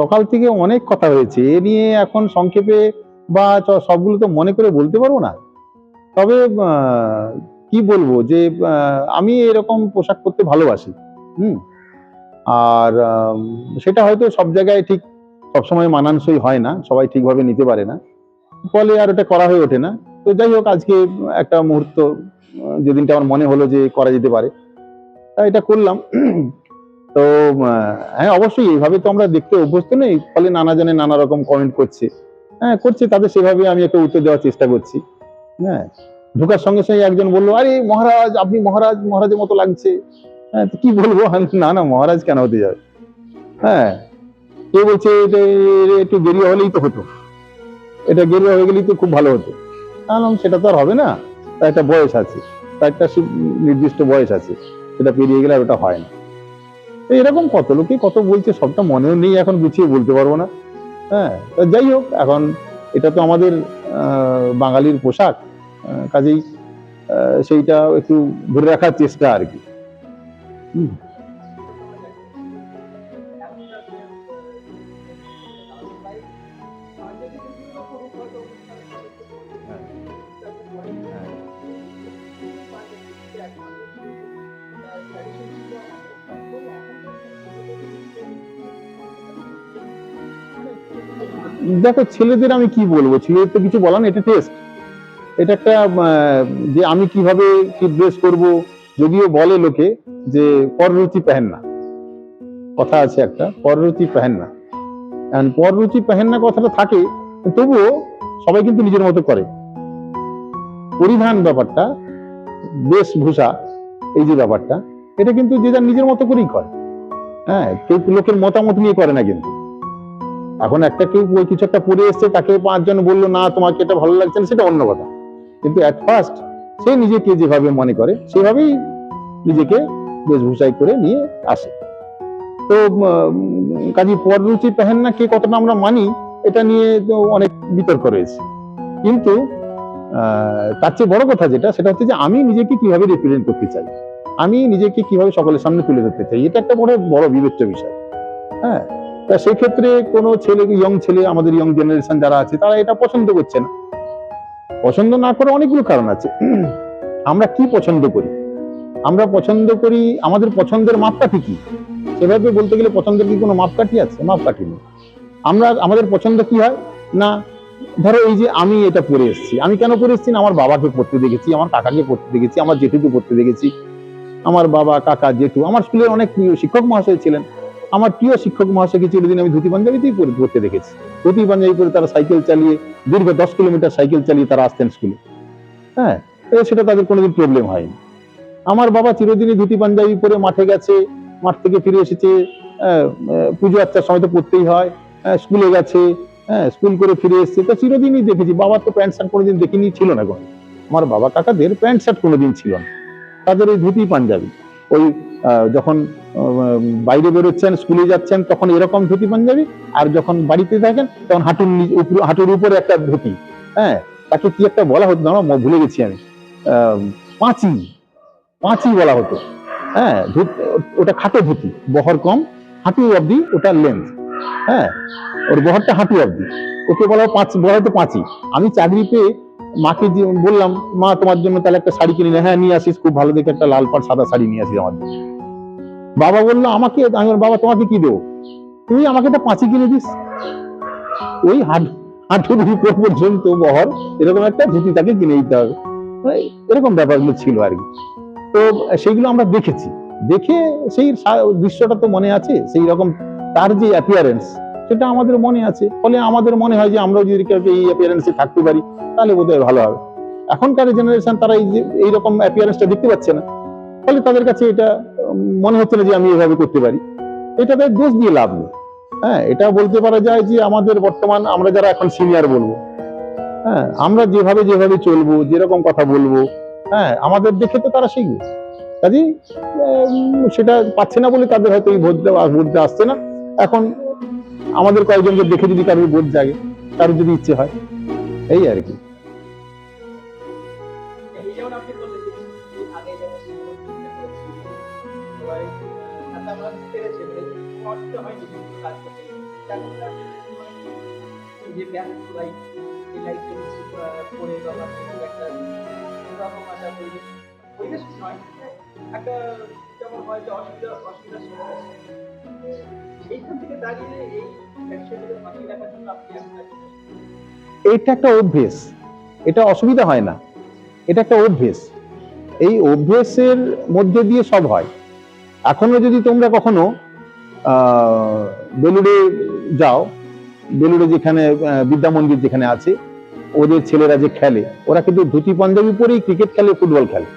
সকাল থেকে অনেক কথা হয়েছে। এ নিয়ে এখন সংক্ষেপে বা সবগুলো তো মনে করে বলতে পারব না। তবে কি বলব যে আমি এরকম পোশাক পরতে ভালোবাসি। হুম? আর সেটা হয়তো সব জায়গায় ঠিক সবসময় মানানসই হয় না, সবাই ঠিকভাবে নিতে পারে না। ফলে আর ওটা করা হয়ে ওঠে না। তো যাই হোক, আজকে একটা মুহূর্ত যেদিনটা আমার মনে হলো যে করা যেতে পারে। তা এটা করলাম। তো হ্যাঁ অবশ্যই এইভাবে তো আমরা দেখতে অভ্যস্ত নেই, ফলে নানা জনে নানা রকম কমেন্ট করছে। হ্যাঁ করছে তাদের সেভাবে আমি একটা উত্তর দেওয়ার চেষ্টা করছি। হ্যাঁ ঢোকার সঙ্গে সঙ্গে একজন বলল, আরে মহারাজ, আপনি মহারাজ, মহারাজের মতো লাগছে। হ্যাঁ কি বলব? না না, মহারাজ কেন হতে যাবে? হ্যাঁ কে বলছে একটু গেরিয়া হলেই তো হতো। এটা গেরিয়া হয়ে গেলেই তো খুব ভালো হতো। বললাম সেটা তো আর হবে না। তার একটা বয়স আছে, তার একটা নির্দিষ্ট বয়স আছে। সেটা পেরিয়ে গেলে আর ওটা হয় না। এরকম কত লোকে কত বলছে, সবটা মনেও নেই, এখন গুছিয়ে বলতে পারব না। হ্যাঁ যাই হোক, এখন এটা তো আমাদের বাঙালির পোশাক কাজেই সেইটা একটু ধরে রাখার চেষ্টা আর কি। হুম। দেখো, ছেলেদের আমি কি বলব? ছেলেদের তো কিছু বলার এটা টেস্ট এটা একটা যে আমি কীভাবে কি ড্রেস করব? যদিও বলে লোকে যে পররুচি পেহেন না। কথা আছে একটা, পররুচি পেহেন না। পররুচি পেহেন না কথাটা থাকে, তবুও সবাই কিন্তু নিজের মতো করে। পরিধান ব্যাপারটা, বেশভূষা, এই যে ব্যাপারটা, এটা কিন্তু যে যার নিজের মতো করেই করে। হ্যাঁ কেউ লোকের মতামত নিয়ে করে না কিন্তু। এখন একটা কেউ কিছু একটা পরে এসছে তাকে পাঁচজন বলল, না তোমাকে এটা ভালো লাগছে না? সেটা অন্য কথা। কিন্তু অ্যাট ফার্স্ট সে নিজেকে যেভাবে মনে করে, সেভাবেই নিজেকে বেশভূষাই করে নিয়ে আসে। তো কাজী পররুচি পেহেন না কে কতটা আমরা মানি, এটা নিয়ে অনেক বিতর্ক রয়েছে। কিন্তু তার চেয়ে বড় কথা যেটা, সেটা হচ্ছে যে আমি নিজেকে কীভাবে রিপ্রেজেন্ট করতে চাই? আমি নিজেকে কীভাবে সকলের সামনে তুলে ধরতে চাই? এটা একটা বড় বড় বিবেচ্য বিষয়। হ্যাঁ? তা সেক্ষেত্রে কোনো ছেলে ইয়ং ছেলে, আমাদের ইয়ং জেনারেশন যারা আছে, তারা এটা পছন্দ করছে না। পছন্দ না করে অনেকগুলো কারণ আছে। আমরা কি পছন্দ করি? আমরা পছন্দ করি, আমাদের পছন্দের মাপকাঠি কি? সেভাবে বলতে গেলে পছন্দের কি কোনো মাপকাঠি আছে? মাপকাঠি নেই। আমরা, আমাদের পছন্দ কি হয়? না, ধরো এই যে আমি এটা পরে এসেছি। আমি কেন পরে এসেছি আমার বাবাকে পড়তে দেখেছি, আমার কাকাকে পড়তে দেখেছি, আমার জেঠুকে পড়তে দেখেছি, আমার বাবা, কাকা, জেঠু, আমার স্কুলের অনেক প্রিয় শিক্ষক মহাশয় ছিলেন। আমার প্রিয় শিক্ষক মহাশয়কে চিরদিন আমি ধুতি পাঞ্জাবিতেই পড়তে দেখেছি। ধুতি পাঞ্জাবি পরে তারা সাইকেল চালিয়ে, দীর্ঘ দশ কিলোমিটার সাইকেল চালিয়ে তারা আসতেন স্কুলে হ্যাঁ সেটা তাদের কোনোদিন প্রবলেম হয়নি। আমার বাবা চিরদিনই ধুতি পাঞ্জাবি পরে মাঠে গেছে, মাঠ থেকে ফিরে এসেছে পুজো আচ্চার সময় তো পড়তেই হয় স্কুলে গেছে হ্যাঁ স্কুল করে ফিরে এসেছে, তো চিরদিনই দেখেছি। বাবার তো প্যান্ট শার্ট কোনোদিন দেখিনি, ছিল না কোনো আমার বাবা কাকাদের প্যান্ট শার্ট কোনোদিন ছিল না। তাদের ওই ধুতি পাঞ্জাবি, ওই যখন বাইরে বেরোচ্ছেন, স্কুলে যাচ্ছেন, তখন এরকম ধুতি পাঞ্জাবি, আর যখন বাড়িতে থাকেন, তখন হাঁটুর হাঁটুর উপরে একটা ধুতি। হ্যাঁ তাকে কি একটা বলা হতো না ভুলে গেছি আমি। পাঁচি। পাঁচি বলা হতো। হ্যাঁ ওটা খাটো ধুতি, বহর কম, হাঁটু অবধি ওটার লেন্থ হ্যাঁ ওর বহরটা হাঁটু অবধি। ওকে বলা পাঁচ, বলা হতো পাঁচি। আমি চাকরি পেয়ে মাকে বললাম, মা, তোমার জন্য তাহলে একটা শাড়ি কিনে। হ্যাঁ নিয়ে আসিস, খুব ভালো দেখে একটা লাল পাড়, সাদা শাড়ি নিয়ে আসিস আমার জন্য। বাবা বলল, আমাকে, আমি বাবা, তোমাকে কি দেবো? তুই আমাকে তো পাঁচি কিনে দিস। ওই হাঁটু, হাঁটুর উপর পর্যন্ত বহর, এরকম একটা ধুতি তাকে কিনে দিতে হবে। এরকম ব্যাপারগুলো ছিল আর কি। তো সেইগুলো আমরা দেখেছি। দেখে সেই দৃশ্যটা তো মনে আছে, সেই রকম তার যে অ্যাপিয়ারেন্স সেটা আমাদের মনে আছে। ফলে আমাদের মনে হয় যে আমরাও যদি কেউ এই অ্যাপিয়ারেন্সে থাকতে পারি, তাহলে বোধহয় ভালো হবে। এখনকার জেনারেশন তারা এই যে এইরকম অ্যাপিয়ারেন্সটা দেখতে পাচ্ছে না। ফলে তাদের কাছে এটা মনে হচ্ছে না যে আমি এভাবে করতে পারি। এটা তাদের দোষ দিয়ে লাভ নেই। হ্যাঁ এটা বলতে পারা যায় যে আমাদের বর্তমান আমরা যারা এখন সিনিয়র বলব হ্যাঁ আমরা যেভাবে যেভাবে চলবো, যেরকম কথা বলব হ্যাঁ আমাদের দেখে তো তারা শিখবে। কাজেই সেটা পাচ্ছে না বলে তাদের হয়তো এই বোধটা বোধটা আসছে না। এখন আমাদের কয়েকজনকে দেখে যদি কারোর বোধ জাগে, কারোর যদি ইচ্ছে হয়, এই আর কি। কষ্ট হয়নি কিন্তু কাজ করতে যে লাইফ এই পড়ে বা একটা একটা পরিবেশ পরিবেশ একটা যেমন হয় যে অসুবিধা অসুবিধার সময় এইখান থেকে দাঁড়িয়ে এই ব্যবসাগুলো বাকি রাখার জন্য আপনি একটা এটা একটা অভ্যেস। এটা অসুবিধা হয় না। এটা একটা অভ্যেস। এই অভ্যেসের মধ্যে দিয়ে সব হয়। এখনও যদি তোমরা কখনো বেলুড়ে যাও। বেলুড়ে যেখানে বিদ্যা মন্দির যেখানে আছে, ওদের ছেলেরা যে খেলে, ওরা কিন্তু ধুতি পাঞ্জাবি পরেই ক্রিকেট খেলে, ফুটবল খেলে।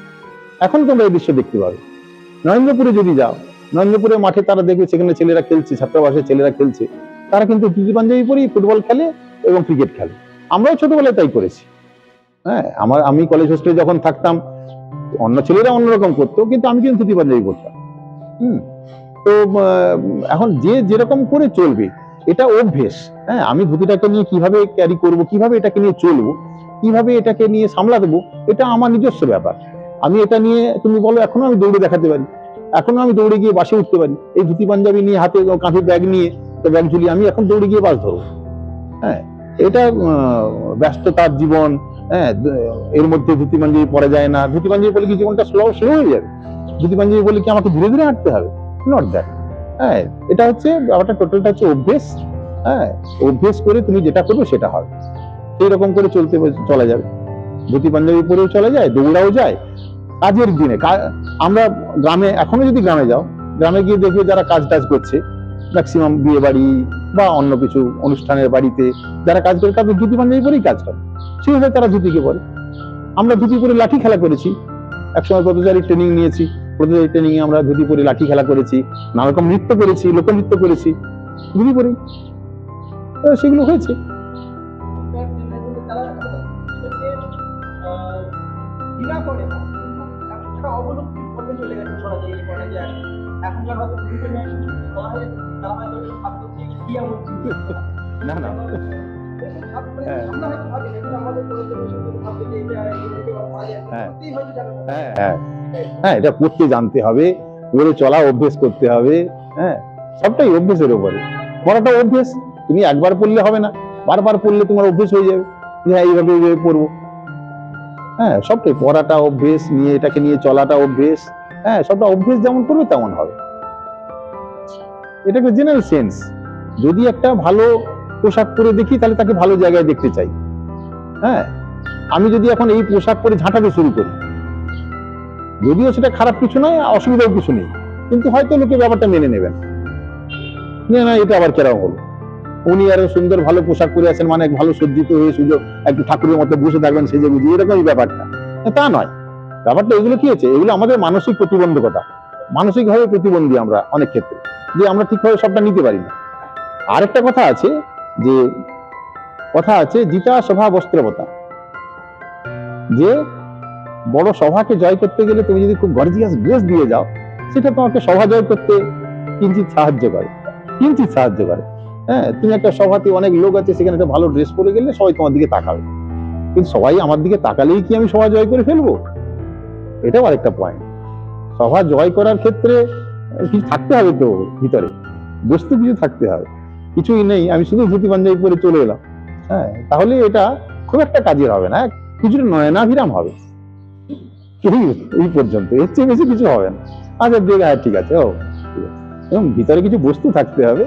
এখন তোমরা এই দৃশ্য দেখতে পাবে। নরেন্দ্রপুরে যদি যাও, নরেন্দ্রপুরের মাঠে তারা দেখবে সেখানে ছেলেরা খেলছে ছাত্রাবাসের ছেলেরা খেলছে। তারা কিন্তু ধুতি পাঞ্জাবি পরেই ফুটবল খেলে এবং ক্রিকেট খেলে। আমরাও ছোটবেলায় তাই করেছি। হ্যাঁ আমার, আমি কলেজ হোস্টেলে যখন থাকতাম, অন্য ছেলেরা অন্যরকম করতো, কিন্তু আমি কিন্তু ধুতি পাঞ্জাবি করতাম হুম। তো এখন যে যেরকম করে চলবে, এটা অভ্যেস। হ্যাঁ আমি ধুতিটাকে নিয়ে কীভাবে ক্যারি করব, কীভাবে এটাকে নিয়ে চলবো, কীভাবে এটাকে নিয়ে সামলা দেবো, এটা আমার নিজস্ব ব্যাপার। আমি এটা নিয়ে, তুমি বলো, এখনও আমি দৌড়ে দেখাতে পারি। এখনও আমি দৌড়ে গিয়ে বাসে উঠতে পারি। এই ধুতি পাঞ্জাবি নিয়ে, হাতে কাঁধে ব্যাগ নিয়ে, তো ব্যাগ ঝুলিয়ে আমি এখন দৌড়ে গিয়ে বাস ধরবো। হ্যাঁ এটা ব্যস্ততার জীবন। হ্যাঁ এর মধ্যে ধুতি পাঞ্জাবি পরা যায় না। ধুতি পাঞ্জাবি বলে কি জীবনটা স্লো স্লো হয়ে যাবে? ধুতি পাঞ্জাবি বলে কি আমাকে ধীরে ধীরে হাঁটতে হবে? নট দ্যাট হ্যাঁ এটা হচ্ছে ব্যাপারটা টোটালটা হচ্ছে অভ্যেস। হ্যাঁ অভ্যেস করে তুমি যেটা করবে সেটা হবে সেই রকম করে চলতে চলা যাবে। ধুতি পাঞ্জাবি পরেও চলা যায় দৌড়াও যায়। কাজের দিনে আমরা গ্রামে, এখনও যদি গ্রামে যাও, গ্রামে গিয়ে দেখবে যারা কাজ টাজ করছে ম্যাক্সিমাম বিয়ে বাড়ি বা অন্য কিছু অনুষ্ঠানের বাড়িতে যারা কাজ করে তাদের ধুতি পাঞ্জাবি পরেই কাজ করে। সেভাবে তারা ধুতিকে পরে। আমরা ধুতি পরে লাঠি খেলা করেছি। একসময় পথচারী ট্রেনিং নিয়েছি। পথচারী নিয়ে আমরা ধুতি পরে লাঠি খেলা করেছি নানা রকম নৃত্য করেছি লোকনৃত্য করেছি ধুতি পরে সেগুলো হয়েছে হয়, হ্যাঁ। হ্যাঁ। হ্যাঁ এটা পড়তে জানতে হবে পড়ে চলা অভ্যেস করতে হবে হ্যাঁ সবটাই অভ্যেসের উপরে। পড়াটা অভ্যেস, তুমি একবার পড়লে হবে না, বারবার পড়লে তোমার অভ্যেস হয়ে যাবে হ্যাঁ এইভাবে এইভাবে পড়ব। হ্যাঁ সবটাই পড়াটা অভ্যেস, নিয়ে এটাকে নিয়ে চলাটা অভ্যেস হ্যাঁ সবটা অভ্যেস যেমন করবে তেমন হবে। এটা একটা জেনারেল সেন্স যদি একটা ভালো পোশাক পরে দেখি, তাহলে তাকে ভালো জায়গায় দেখতে চাই। হ্যাঁ আমি যদি এখন এই পোশাক পরে ঝাঁটাতে শুরু করি যদিও সেটা খারাপ কিছু নয়, অসুবিধাও কিছু নেই। কিন্তু হয়তো লোকে ব্যাপারটা মেনে নেবেন। না না, এটা আবার কেরাম হলো। উনি আরও সুন্দর ভালো পোশাক পরে আছেন মানে ভালো সজ্জিত হয়ে সুযোগ, একটু ঠাকুরের মতো বসে থাকবেন সেজে বুঝি এরকমই ব্যাপারটা। তা নয়। ব্যাপারটা এগুলো কি আছে এগুলো আমাদের মানসিক প্রতিবন্ধকতা। মানসিকভাবে প্রতিবন্ধী আমরা অনেক ক্ষেত্রে, যে আমরা ঠিকভাবে সবটা নিতে পারি না। আরেকটা কথা আছে যে, কথা আছে জিতা সভা বস্ত্রবতা যে বড় সভাকে জয় করতে গেলে তুমি যদি খুব গর্জিয়াস ড্রেস দিয়ে যাও, সেটা তোমাকে সভা জয় করতে কিঞ্চিত সাহায্য করে কিঞ্চিত সাহায্য করে। হ্যাঁ তুমি একটা সভাতে অনেক লোক আছে, সেখানে একটা ভালো ড্রেস পরে গেলে সবাই তোমার দিকে তাকাবে। কিন্তু সবাই আমার দিকে তাকালেই কি আমি সভা জয় করে ফেলব? এটাও আরেকটা পয়েন্ট সভা জয় করার ক্ষেত্রে কিছু থাকতে হবে তো ভিতরে, বস্তু কিছু থাকতে হবে। কিছুই নেই, আমি শুধু ধুতি পাঞ্জাবি পরে চলে এলাম। হ্যাঁ তাহলে এটা খুব একটা কাজের হবে না কিছুটা নয়নাভিরাম হবে। এই পর্যন্ত। এর চেয়ে বেশি কিছু হবে না। আচ্ছা দেখ হ্যাঁ ঠিক আছে, ও এবং ভিতরে কিছু বস্তু থাকতে হবে।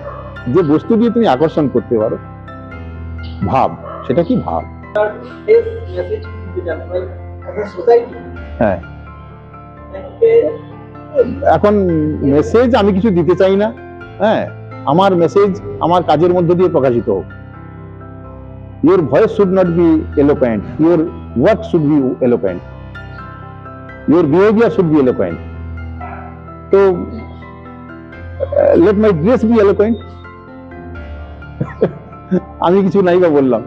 যে বস্তু দিয়ে তুমি আকর্ষণ করতে পারো। ভাব, সেটা কি ভাব? হ্যাঁ। এখন মেসেজ আমি কিছু দিতে চাই না। হ্যাঁ আমার মেসেজ আমার কাজের মধ্যে দিয়ে প্রকাশিত হোক। Your voice should not be elegant your work should be elegant your behaviour should be elegant তো let my dress be elegant আমি কিছু নাই বা বললাম।